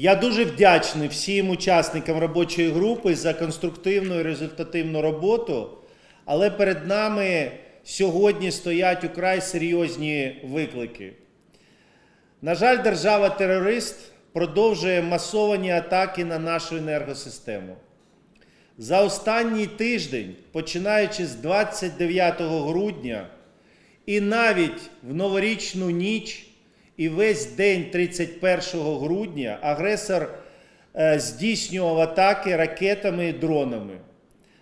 Я дуже вдячний всім учасникам робочої групи за конструктивну і результативну роботу, але перед нами сьогодні стоять украй серйозні виклики. На жаль, держава-терорист продовжує масовані атаки на нашу енергосистему. За останній тиждень, починаючи з 29 грудня, і навіть в новорічну ніч, і весь день 31 грудня агресор е, здійснював атаки ракетами і дронами.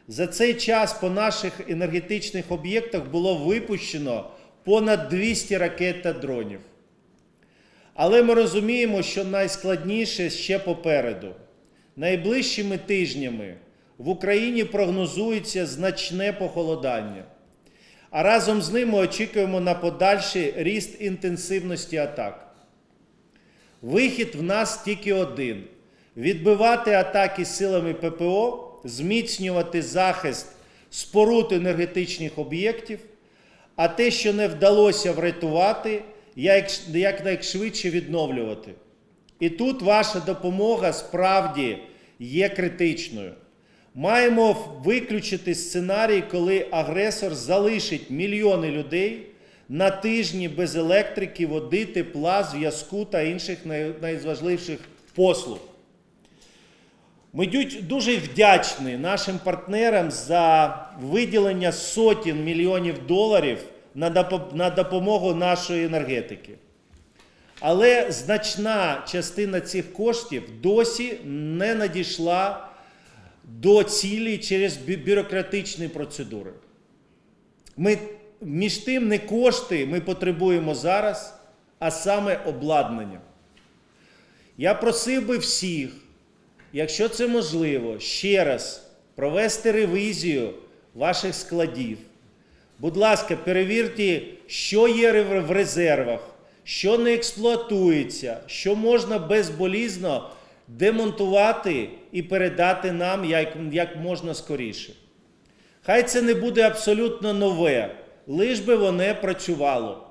За цей час по наших енергетичних об'єктах було випущено понад 200 ракет та дронів. Але ми розуміємо, що найскладніше ще попереду. Найближчими тижнями в Україні прогнозується значне похолодання. А разом з ним ми очікуємо на подальший ріст інтенсивності атак. Вихід в нас тільки один: відбивати атаки силами ППО, зміцнювати захист споруд енергетичних об'єктів, а те, що не вдалося врятувати, як- якнайшвидше відновлювати. І тут ваша допомога справді є критичною. Маємо виключити сценарій, коли агресор залишить мільйони людей на тижні без електрики, води, тепла, зв'язку та інших найважливіших послуг. Ми дуже вдячні нашим партнерам за виділення сотень мільйонів доларів на допомогу нашої енергетики. Але значна частина цих коштів досі не надійшла до цілі через бю- бюрократичні процедури. Ми, між тим, не кошти ми потребуємо зараз, а саме обладнання. Я просив би всіх, якщо це можливо, ще раз провести ревізію ваших складів. Будь ласка, перевірте, що є в резервах, що не експлуатується, що можна безболізно демонтувати і передати нам як, як можна скоріше. Хай це не буде абсолютно нове, лиш би воно працювало.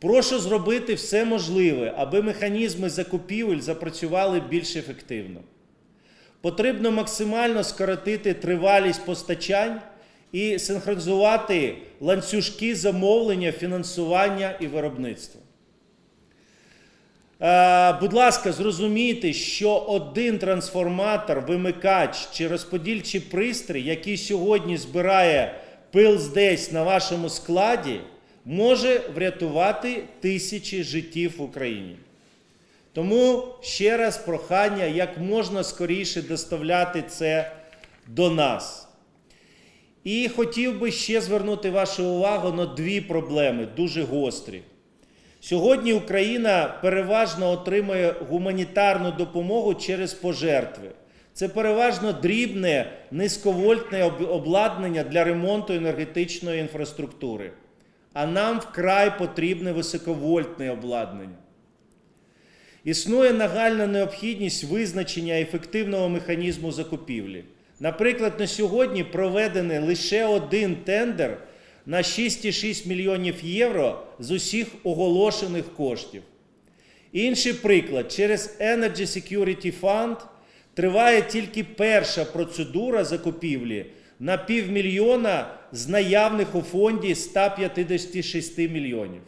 Прошу зробити все можливе, аби механізми закупівель запрацювали більш ефективно. Потрібно максимально скоротити тривалість постачань і синхронізувати ланцюжки замовлення, фінансування і виробництва. Е, Будь ласка, зрозумійте, що один трансформатор, вимикач чи розподільчий пристрій, який сьогодні збирає пил десь на вашому складі, може врятувати тисячі життів в Україні. Тому ще раз прохання, як можна скоріше доставляти це до нас. І хотів би ще звернути вашу увагу на дві проблеми, дуже гострі. Сьогодні Україна переважно отримує гуманітарну допомогу через пожертви. Це переважно дрібне низьковольтне обладнання для ремонту енергетичної інфраструктури. А нам вкрай потрібне високовольтне обладнання. Існує нагальна необхідність визначення ефективного механізму закупівлі. Наприклад, на сьогодні проведений лише один тендер на 6,6 мільйонів євро з усіх оголошених коштів. Інший приклад, через Energy Security Fund триває тільки перша процедура закупівлі на півмільйона з наявних у фонді 156 мільйонів.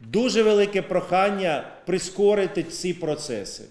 Дуже велике прохання прискорити ці процеси.